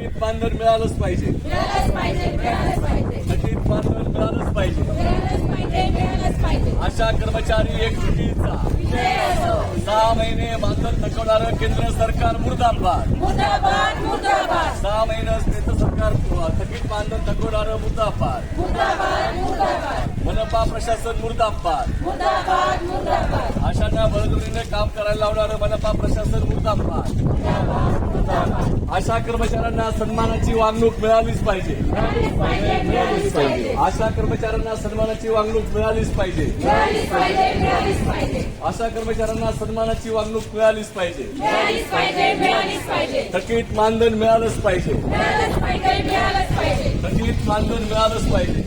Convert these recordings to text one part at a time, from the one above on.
थकीत मानधन मिळालंच पाहिजे. मिळालंच पाहिजे मिळालंच पाहिजे. आशा कर्मचारी विजय असो सहा महिने मानधन थकवणारं केंद्र सरकार मुर्दाबाद. सहा महिने केंद्र सरकार थकीत मानधन थकवणारं मुर्दाबाद. मनपा प्रशासन मुर्दाबाद. आशांना बळजबरीने काम करायला लावणारं मनपा प्रशासन मुर्दाबाद. आशा कर्मचाऱ्यांना सन्मानाची वागणूक मिळालीच पाहिजे. आशा कर्मचाऱ्यांना सन्मानाची वागणूक मिळालीच पाहिजे. पाहिजे. आशा कर्मचाऱ्यांना सन्मानाची वागणूक मिळालीच पाहिजे. थकीत मानधन मिळालंच पाहिजे. थकीत मानधन मिळालंच पाहिजे.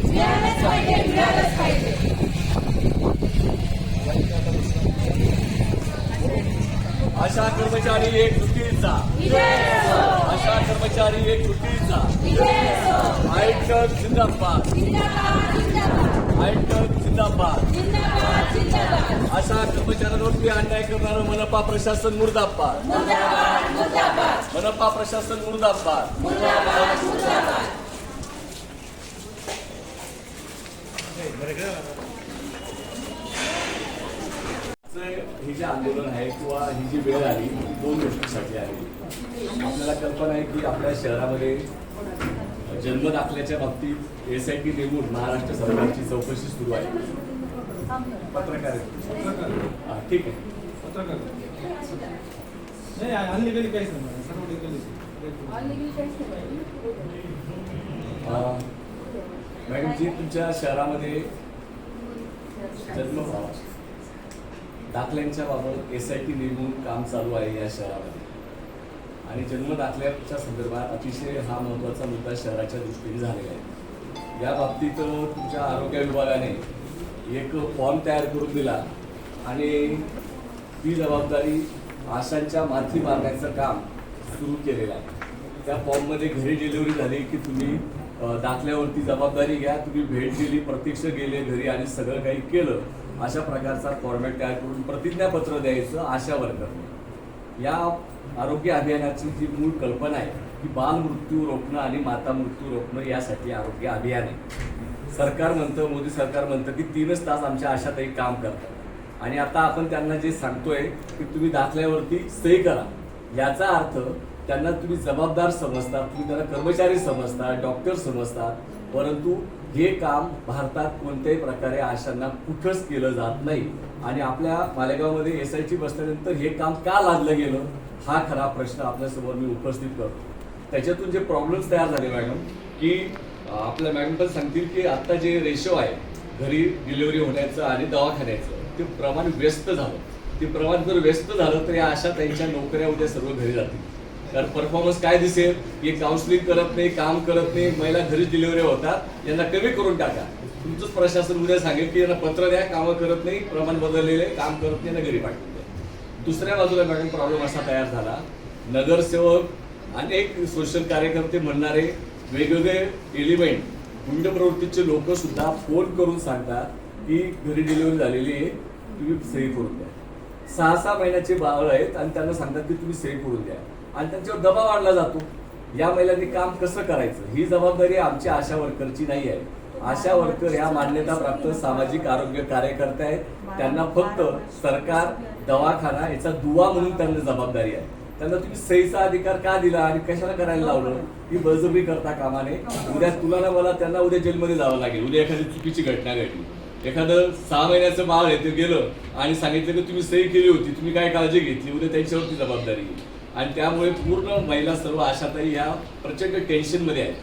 आशा कर्मचारी एक असो आशा कर्मचारी एक असो. आयटक जिंदाबाद. जिंदाबाद. आशा कर्मचाऱ्यांवरती अन्याय करणारं मनपा प्रशासन मुर्दाबाद. मनपा प्रशासन मुर्दाबाद. हे जे आंदोलन आहे किंवा ही जी वेळ आली दोन गोष्टीसाठी आली. आपल्याला कल्पना आहे की आपल्या शहरामध्ये जन्म दाखल्याच्या बाबतीत एस आय टी नेमून महाराष्ट्र सरकारची चौकशी सुरू आहे. पत्रकार ठीक आहे. पत्रकार नाही काहीच नाही तुमच्या शहरामध्ये जन्म दाखल्यांच्या बाबत एस आय टी नेमून काम चालू आहे या शहरामध्ये. आणि जन्मदाखल्याच्या संदर्भात अतिशय हा महत्त्वाचा मुद्दा शहराच्या दृष्टीने झालेला आहे. या बाबतीत तुमच्या आरोग्य विभागाने एक फॉर्म तयार करून दिला आणि ती जबाबदारी आशांच्या माथी मारण्याचं काम सुरू केलेलं आहे. त्या फॉर्ममध्ये घरी डिलिव्हरी झाली की तुम्ही दाखल्यावरती जबाबदारी घ्या तुम्ही भेट दिली प्रत्यक्ष गेले घरी आणि सगळं काही केलं अशा प्रकारचा फॉर्मॅट तयार करून प्रतिज्ञापत्र द्यायचं आशा वर्करने या आरोग्य अभियानाची जी मूळ कल्पना आहे की बाल मृत्यू रोखणं आणि माता मृत्यू रोखणं यासाठी आरोग्य अभियान आहे. सरकार म्हणतं मोदी सरकार म्हणतं की तीनच तास आमच्या आशातही काम करतात. आणि आता आपण त्यांना जे सांगतोय की तुम्ही दाखल्यावरती सही करा. याचा अर्थ त्यांना तुम्ही जबाबदार समजता तुम्ही त्यांना कर्मचारी समजता डॉक्टर समजतात परंतु हे काम भारतात कोणत्याही प्रकारे आशांना कुठंच केलं जात नाही. आणि आपल्या मालेगावमध्ये एस आय टी बसल्यानंतर हे काम का लादलं गेलं हा खरा प्रश्न आपल्यासमोर मी उपस्थित करतो. त्याच्यातून जे प्रॉब्लेम्स तयार झाले मॅडम की आपल्या मॅडम पण सांगतील की आता जे रेशो आहे घरी डिलिव्हरी होण्याचं आणि दवाखान्याचं ते प्रमाण व्यस्त झालं. ते प्रमाण जर व्यस्त झालं तर या अशा त्यांच्या नोकऱ्या उद्या सर्व घरी जातील. कारण परफॉर्मन्स काय दिसेल की काउन्सिलिंग करत नाही काम करत नाही महिला घरीच डिलिव्हरी होतात यांना कमी करून टाका. तुमचंच प्रशासन उद्या सांगेल की यांना पत्र द्या कामं करत नाही प्रमाण बदललेले काम करत नाही यांना घरी पाठवून द्या. दुसऱ्या बाजूला मॅडम प्रॉब्लेम असा तयार झाला. नगरसेवक अनेक सोशल कार्यकर्ते म्हणणारे वेगवेगळे एलिमेंट गुंड प्रवृत्तीचे लोक सुद्धा फोन करून सांगतात की घरी डिलिव्हरी झालेली आहे तुम्ही सही करून द्या. सहा सहा महिन्याचे बाळ आहेत आणि त्यांना सांगतात की तुम्ही सही करून द्या. आणि त्यांच्यावर दबाव आणला जातो. या महिलांनी काम कसं करायचं? ही जबाबदारी आमच्या आशा वर्करची नाही आहे. आशा वर्कर ह्या मान्यताप्राप्त सामाजिक आरोग्य कार्यकर्ते आहेत. त्यांना फक्त सरकार दवाखाना याचा दुवा म्हणून त्यांना जबाबदारी आहे. त्यांना तुम्ही सहीचा अधिकार का दिला आणि कशाला करायला लावलं? ही बळजबरी करता कामाने उद्या तुला ना मला त्यांना उद्या जेलमध्ये जावं लागेल. उद्या एखादी चुकीची घटना घडली. एखादं सहा महिन्याचं बाळ आहे ते गेलं आणि सांगितलं की तुम्ही सही केली होती तुम्ही काय काळजी घेतली? उद्या त्यांच्यावरती जबाबदारी आणि त्यामुळे पूर्ण महिला सर्व आशाताई या प्रचंड टेन्शनमध्ये आहेत.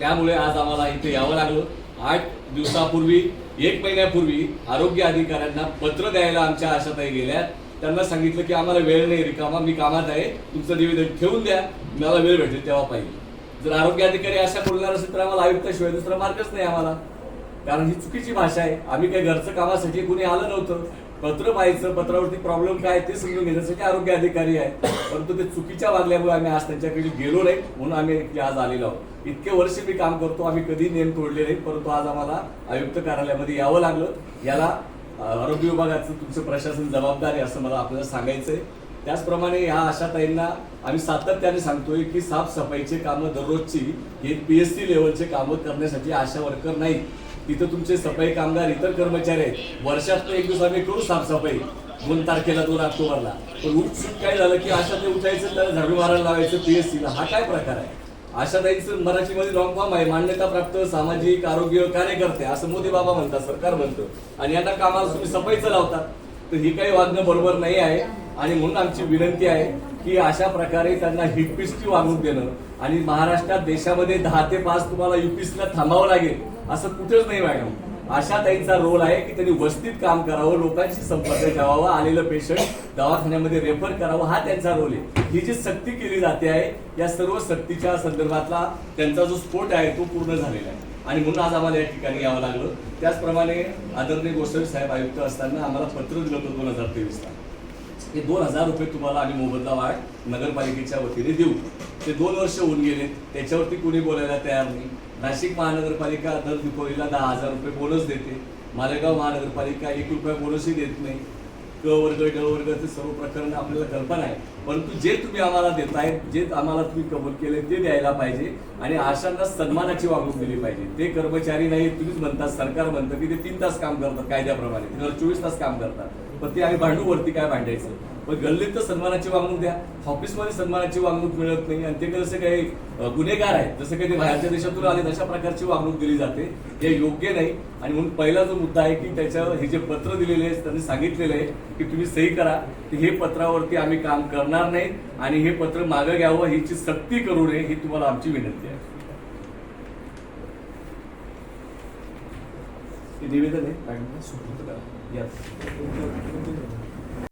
त्यामुळे आज आम्हाला इथे यावं लागलं. आठ दिवसापूर्वी एक महिन्यापूर्वी आरोग्य अधिकाऱ्यांना पत्र द्यायला आमच्या आशाताई गेल्या त्यांना सांगितलं की आम्हाला वेळ नाही रिकामा मी कामात आहे. तुमचं निवेदन ठेवून द्या. मला वेळ भेटेल तेव्हा पाहिजे. जर आरोग्य अधिकारी अशा बोलणार असेल तर आम्हाला आयुक्ताशिवाय दुसरा मार्गच नाही आम्हाला. कारण ही चुकीची भाषा आहे. आम्ही काही घरचं कामासाठी कुणी आलं नव्हतं. पत्र पाहायचं पत्रावरती प्रॉब्लेम काय ते समजून घेण्यासाठी आरोग्य अधिकारी आहे. परंतु ते चुकीच्या वागल्यामुळे आम्ही आज त्यांच्याकडे गेलो नाही म्हणून आम्ही आज आलेलो आहोत. इतके वर्ष मी काम करतो आम्ही कधी नियम तोडले नाही परंतु आज आम्हाला आयुक्त कार्यालयामध्ये यावं लागलं. याला आरोग्य विभागाचं तुमचं प्रशासन जबाबदार आहे असं मला आपल्याला सांगायचं आहे. त्याचप्रमाणे ह्या आशाताईंना आम्ही सातत्याने सांगतोय की साफसफाईचे कामं दररोजची हे पी एस सी लेवलचे कामं करण्यासाठी आशा वर्कर नाही तिथं तुमचे सफाई कामगार इतर कर्मचारी आहेत. वर्षात एक दिवस आम्ही करू साफसफाई. दोन तारखेला दोन ऑक्टोबरला. पण उठसूट काय झालं की आशा ते उठायचं त्याला झाडू मारायला लावायचं पी एस सीला हा काय प्रकार आहे? आशाताईंचं मराठीमध्ये लॉंग फॉर्म आहे. मान्यता प्राप्त सामाजिक आरोग्य कार्यकर्ते असं मोदी बाबा म्हणतात सरकार म्हणतं. आणि आता कामाला तुम्ही सफाईचं लावतात. तर ही काही वागणं बरोबर नाही आहे. आणि म्हणून आमची विनंती आहे की अशा प्रकारे त्यांना हिटपिसची वागणूक देणं. आणि महाराष्ट्रात देशामध्ये दहा ते पाच तुम्हाला युपीसीला थांबावं लागेल. असं कुठेच नाही मॅडम. अशा ताईंचा रोल आहे की त्यांनी वस्तीत काम करावं लोकांशी संपर्क ठेवावा आलेलं पेशंट दवाखान्यामध्ये रेफर करावं हा त्यांचा रोल आहे. ही जी सक्ती केली जाते आहे या सर्व सक्तीच्या संदर्भातला त्यांचा जो स्फोट आहे तो पूर्ण झालेला आहे. आणि म्हणून आज आम्हाला या ठिकाणी यावं लागलं. त्याचप्रमाणे आदरणीय गोसावी साहेब आयुक्त असताना आम्हाला पत्र दिलं होतं दोन हजार तेवीसला. हे दोन हजार रुपये तुम्हाला आम्ही मोबदला वाढ नगरपालिकेच्या वतीने देऊ. ते दोन वर्ष होऊन गेले. त्याच्यावरती कुणी बोलायला तयार नाही. नाशिक महानगरपालिका दर दुपारीला दहा हजार रुपये बोनस देते. मालेगाव महानगरपालिका एक रुपया बोनसही देत नाही. क वर्ग ड वर्ग ते सर्व प्रकरण आपल्याला कल्पना आहे. परंतु जे तुम्ही आम्हाला देताय जे आम्हाला तुम्ही कबूल केले ते द्यायला पाहिजे आणि आशांना सन्मानाची वागणूक दिली पाहिजे. ते कर्मचारी नाही तुम्हीच म्हणतात सरकार म्हणतं की ते तीन तास काम करतात कायद्याप्रमाणे. चोवीस तास काम करतात. पण ते आम्ही भांडू वरती काय भांडायचं? पण गल्लीत तर सन्मानाची वागणूक द्या. ऑफिसमध्ये सन्मानाची वागणूक मिळत नाही आणि ते जसे काही गुन्हेगार आहेत जसं काही ते बाहेरच्या देशातून आले तशा प्रकारची वागणूक दिली जाते. हे योग्य नाही. आणि म्हणून पहिला जो मुद्दा आहे की त्याच्यावर हे जे पत्र दिलेले आहे त्यांनी सांगितलेलं आहे की तुम्ही सही करा. की हे पत्रावरती आम्ही काम करणार नाही आणि हे पत्र मागं घ्यावं ह्याची सक्ती करू नये ही तुम्हाला आमची विनंती आहे. निवेदन आहे? मॅडम सुपूर्द करा. या.